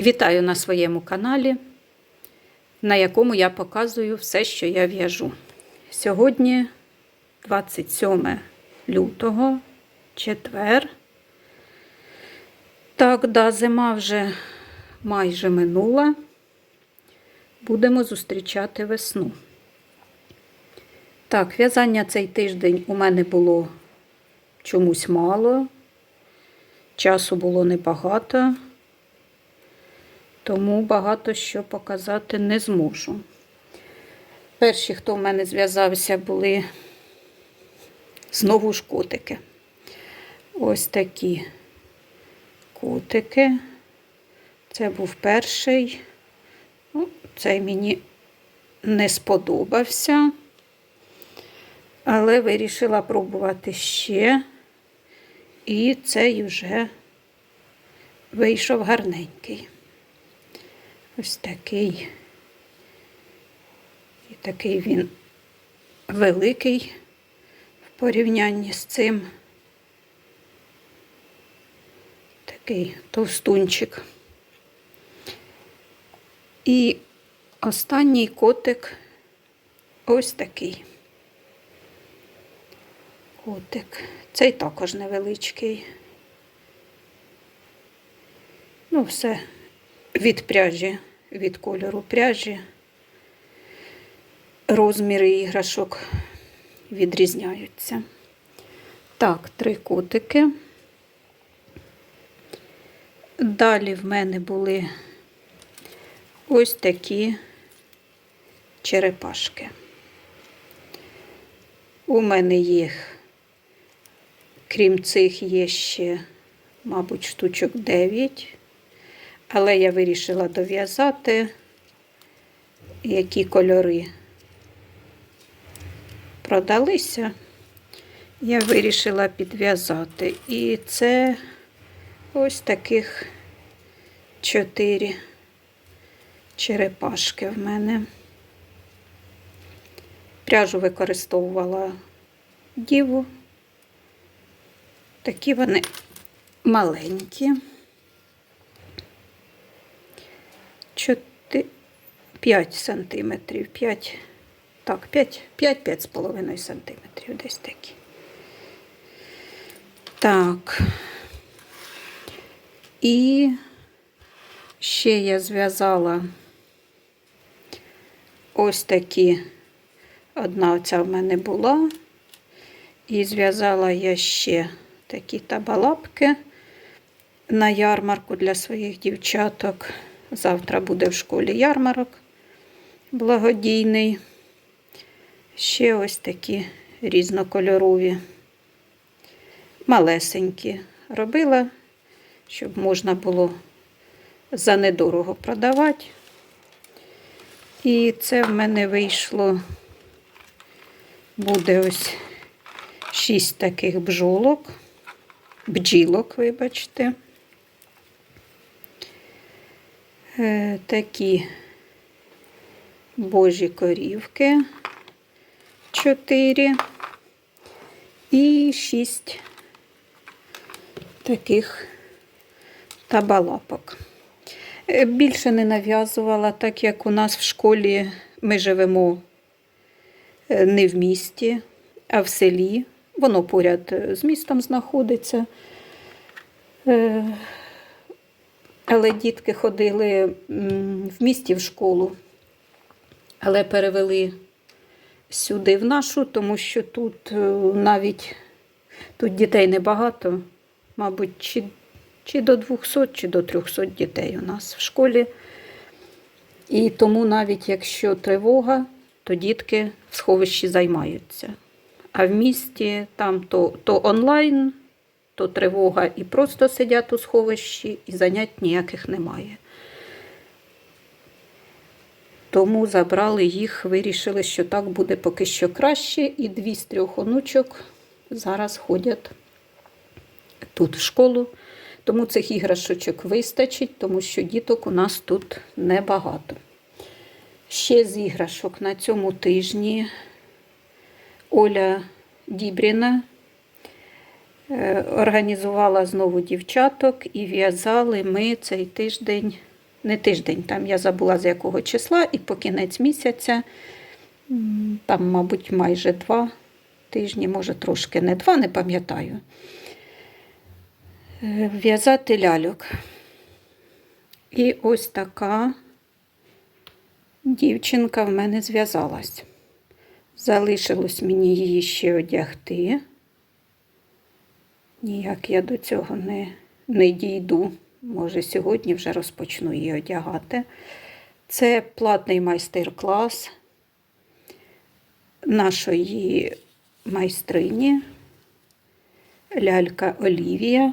Вітаю на своєму каналі, на якому я показую все, що я в'яжу. Сьогодні 27 лютого, четвер. Так, да, зима вже майже минула. Будемо зустрічати весну. Так, в'язання цей тиждень у мене було чомусь мало. Часу було небагато, тому багато що показати не зможу. Перші, хто в мене зв'язався, були знову ж котики. Ось такі котики. Це був перший. Ну, цей мені не сподобався, але вирішила пробувати ще. І цей вже вийшов гарненький. Ось такий. І такий він великий в порівнянні з цим. Такий товстунчик. І останній котик ось такий. Котик. Цей також невеличкий. Ну, все від пряжі, від кольору пряжі. Розміри іграшок відрізняються. Так, три котики. Далі в мене були ось такі черепашки. У мене їх Крім цих, є ще, мабуть, штучок 9. Але я вирішила дов'язати, які кольори продалися. Я вирішила підв'язати. І це ось таких 4 черепашки в мене. Пряжу використовувала діву. Такі вони маленькі. 5 сантиметрів, 5, так, 5-5 з половиною сантиметрів десь такі. Так. І ще я зв'язала ось такі, одна оця в мене була, і зв'язала я ще такі табалапки на ярмарку для своїх дівчаток. Завтра буде в школі ярмарок благодійний. Ще ось такі різнокольорові, малесенькі робила, щоб можна було за недорого продавати. І це в мене вийшло, буде ось шість таких бджолок бджілок, вибачте. Е, такі божі корівки, чотири і шість таких табалапок. Е, більше не нав'язувала, так як у нас в школі ми живемо е, не в місті, а в селі. Воно поряд з містом знаходиться. Але дітки ходили в місті в школу, але перевели сюди в нашу, тому що тут е, навіть тут дітей небагато, мабуть, чи, чи до 200, чи до 300 дітей у нас в школі. І тому навіть якщо тривога, то дітки в сховищі займаються. А в місті там то, то онлайн, то тривога і просто сидять у сховищі, і занять ніяких немає. Тому забрали їх, вирішили, що так буде поки що краще. І дві з трьох онучок зараз ходять тут в школу. Тому цих іграшочок вистачить, тому що діток у нас тут небагато. Ще з іграшок на цьому тижні Оля Дібріна Організувала знову дівчаток і в'язали ми цей тиждень, не тиждень, там я забула з якого числа, і по кінець місяця, там, мабуть, майже два тижні, може трошки не два, не пам'ятаю. Е, В'язати ляльок. І ось така дівчинка в мене зв'язалась. Залишилось мені її ще одягти. Ніяк я до цього не, не дійду. Може, сьогодні вже розпочну її одягати. Це платний майстер-клас нашої майстрині лялька Олівія.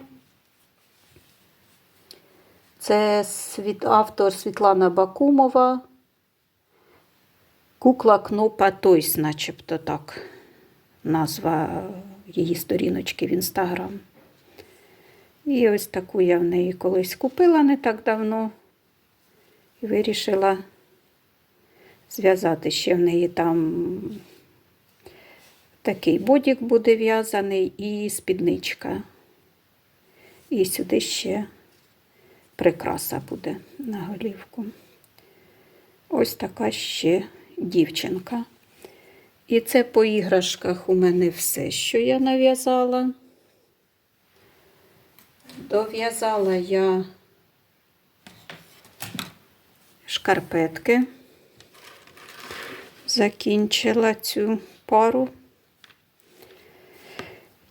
Це автор Світлана Бакумова. Кукла Кнопа Тойс, начебто так. Назва її сторіночки в інстаграм. І ось таку я в неї колись купила не так давно. І вирішила зв'язати ще в неї там такий бодік буде в'язаний і спідничка. І сюди ще прикраса буде на голівку. Ось така ще дівчинка. І це по іграшках у мене все, що я нав'язала. Дов'язала я шкарпетки, закінчила цю пару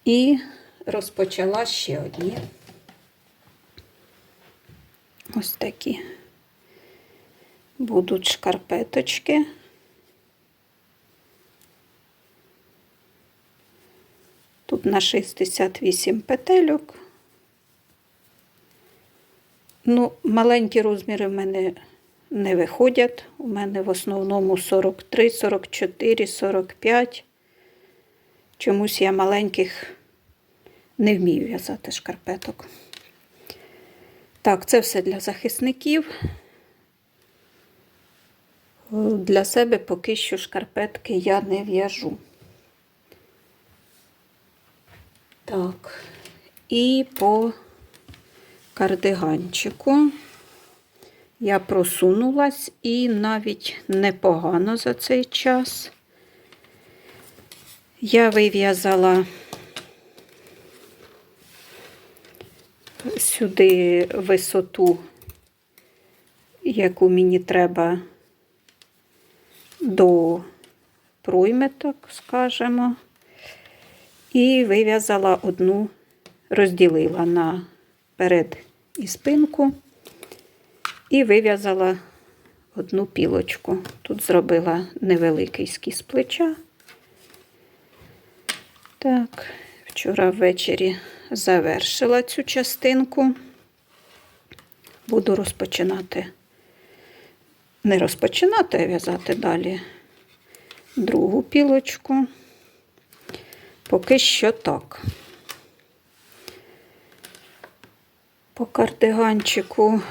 і розпочала ще одні. Ось такі будуть шкарпеточки. Тут на 68 петельок. Ну, маленькі розміри в мене не виходять. У мене в основному 43, 44, 45. Чомусь я маленьких не вмію в'язати шкарпеток. Так, це все для захисників. Для себе поки що шкарпетки я не в'яжу. Так, і по кардиганчику я просунулась і навіть непогано за цей час. Я вив'язала сюди висоту, яку мені треба до пройми, так скажемо. І вив'язала одну, розділила на перед і спинку, і вив'язала одну пілочку. Тут зробила невеликий скіз плеча. Так, вчора ввечері завершила цю частинку. Буду розпочинати, не розпочинати, а в'язати далі другу пілочку. Поки що так. По кардиганчику,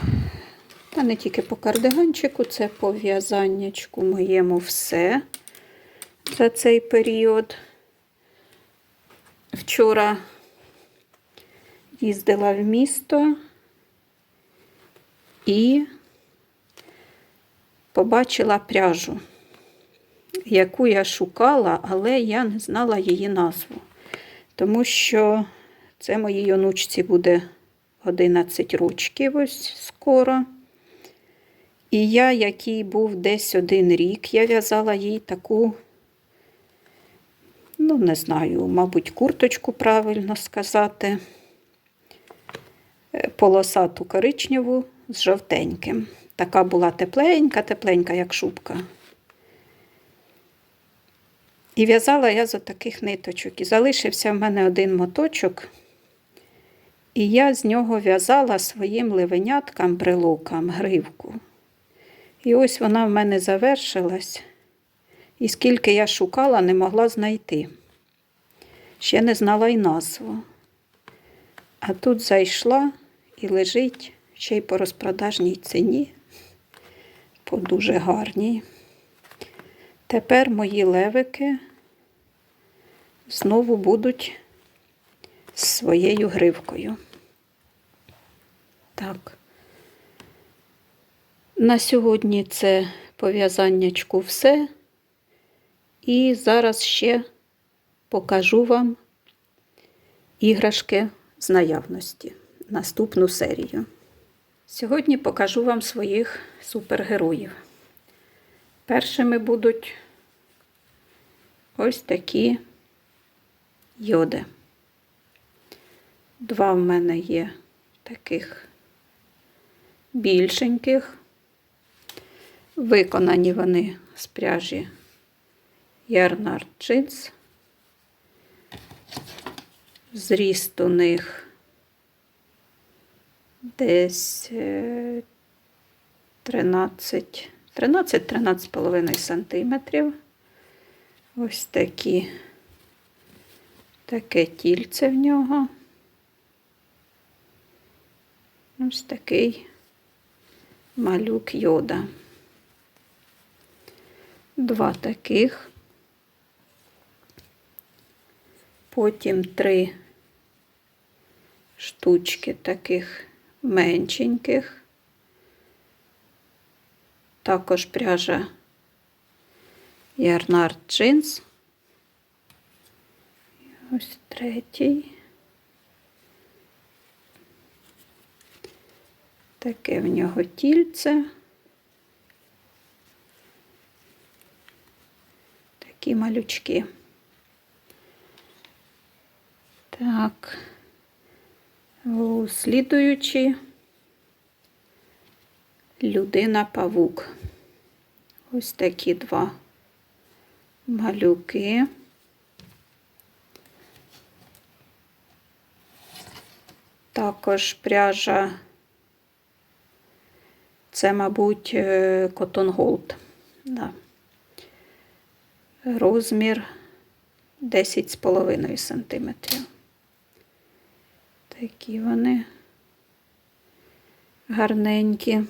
та не тільки по кардиганчику, це по в'язаннячку моєму все за цей період. Вчора їздила в місто і побачила пряжу, яку я шукала, але я не знала її назву. Тому що це моїй онучці буде 11 рочків ось скоро. І я, який був десь один рік, я в'язала їй таку, ну, не знаю, мабуть, курточку правильно сказати, е, полосату коричневу з жовтеньким. Така була тепленька, тепленька, як шубка. І в'язала я з таких ниточок. І залишився в мене один моточок. І я з нього в'язала своїм левеняткам брелокам гривку. І ось вона в мене завершилась. І скільки я шукала, не могла знайти. Ще не знала й назву. А тут зайшла і лежить ще й по розпродажній ціні, по дуже гарній. Тепер мої левики знову будуть з своєю гривкою. Так. На сьогодні це пов'язаннячку все. І зараз ще покажу вам іграшки з наявності. Наступну серію. Сьогодні покажу вам своїх супергероїв. Першими будуть ось такі йоди. Два в мене є таких більшеньких. Виконані вони з пряжі Ярнар Джинс. Зріст у них десь е, 13 13-13,5 сантиметрів. Ось такі, таке тільце в нього. Ось такий малюк йода. Два таких. Потім три штучки таких меншеньких. Також пряжа Ярнар джинс. Ось третій. Таке в нього тільце. Такі малючки. Так, у слідуючі людина-павук. Ось такі два малюки. Також пряжа, це, мабуть, Cotton Gold. Да. Розмір 10,5 сантиметрів. Такі вони гарненькі.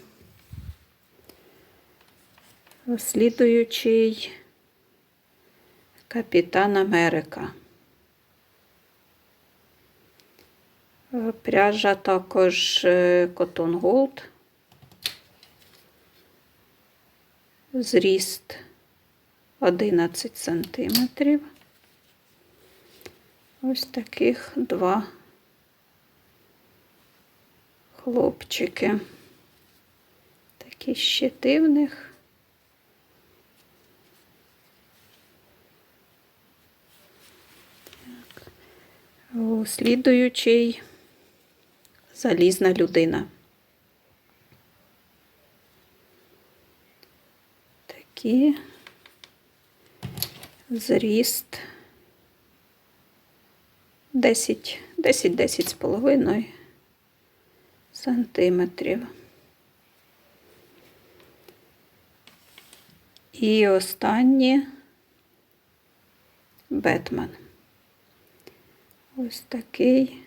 Слідуючий Капітан Америка. Пряжа також Cotton Gold. Зріст 11 сантиметрів. Ось таких два хлопчики. Такі щити в них. Так. Слідуючий залізна людина. Такі зріст 10, 10, 10 з половиною сантиметрів. І останнє Бетмен. Ось такий.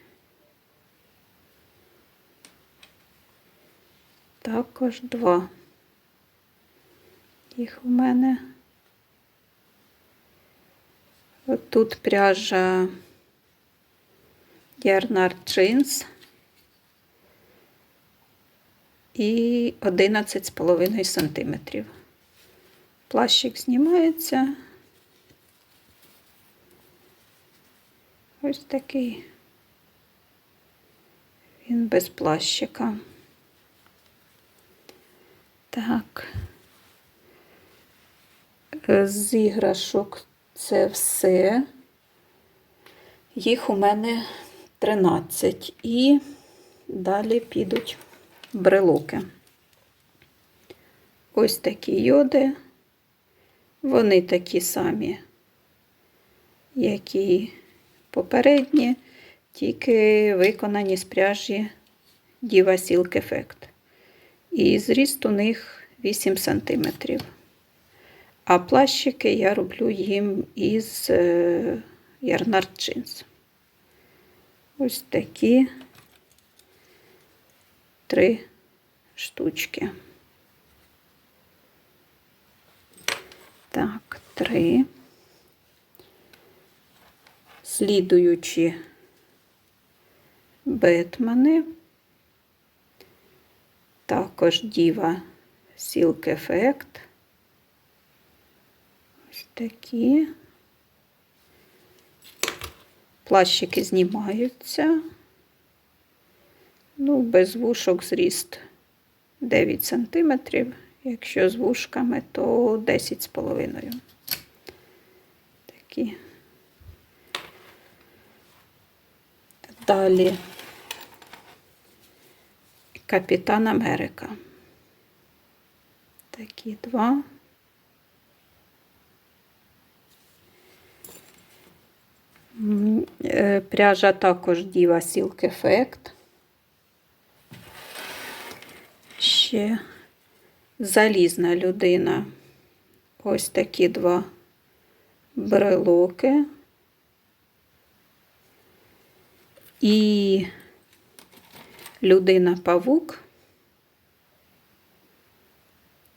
Також два. Їх у мене. Тут пряжа Ярнар Джинс і 11,5 сантиметрів. Плащик знімається. Ось такий. Він без плащика. Так. З іграшок це все. Їх у мене 13. І далі підуть брелоки. Ось такі йоди. Вони такі самі, які попередні, тільки виконані з пряжі Diva Silk Effect. І зріст у них 8 см. А плащики я роблю їм із Ярнард джинс. Ось такі три штучки. Так, три. Слідуючі Бетмани. Також Діва Silk Effect. Ось такі. Плащики знімаються. Ну, без вушок зріст 9 см. Якщо з вушками, то 10 з половиною. Такі. Далі Капітан Америка. Такі два. Е, Пряжа також Діва Silk Effect. Ще залізна людина. Ось такі два брелоки. І людина павук.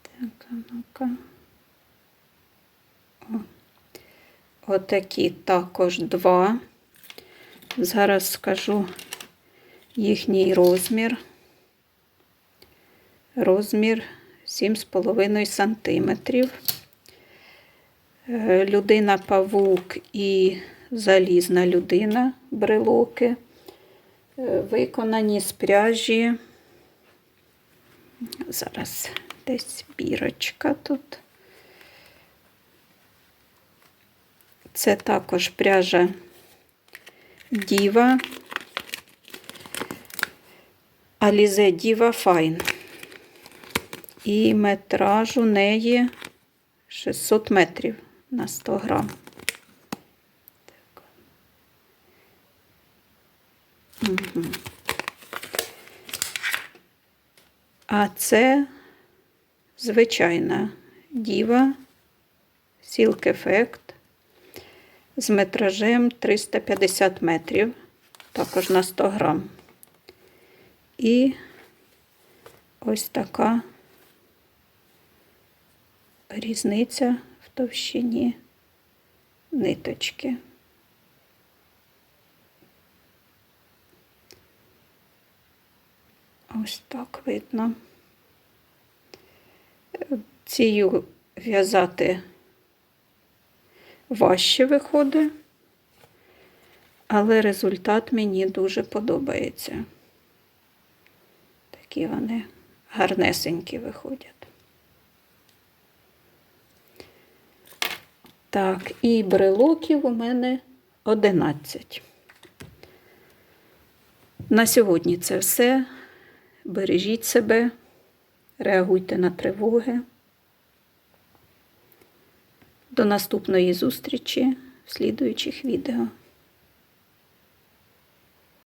Так, ну-ка. Отакі також два. Зараз скажу їхній розмір. Розмір 7,5 сантиметрів. Е, Людина павук і залізна людина брелоки. Виконані з пряжі. Зараз десь бірочка тут. Це також пряжа Діва. Алізе Діва Файн. І метраж у неї 600 метрів на 100 грам. А це звичайна діва Silk Effect з метражем 350 метрів, також на 100 грам. І ось така різниця в товщині ниточки. Ось так видно. Цію в'язати важче виходить, але результат мені дуже подобається. Такі вони гарнесенькі виходять. Так, і брелоків у мене 11. На сьогодні це все. Бережіть себе, реагуйте на тривоги. До наступної зустрічі в слідуючих відео.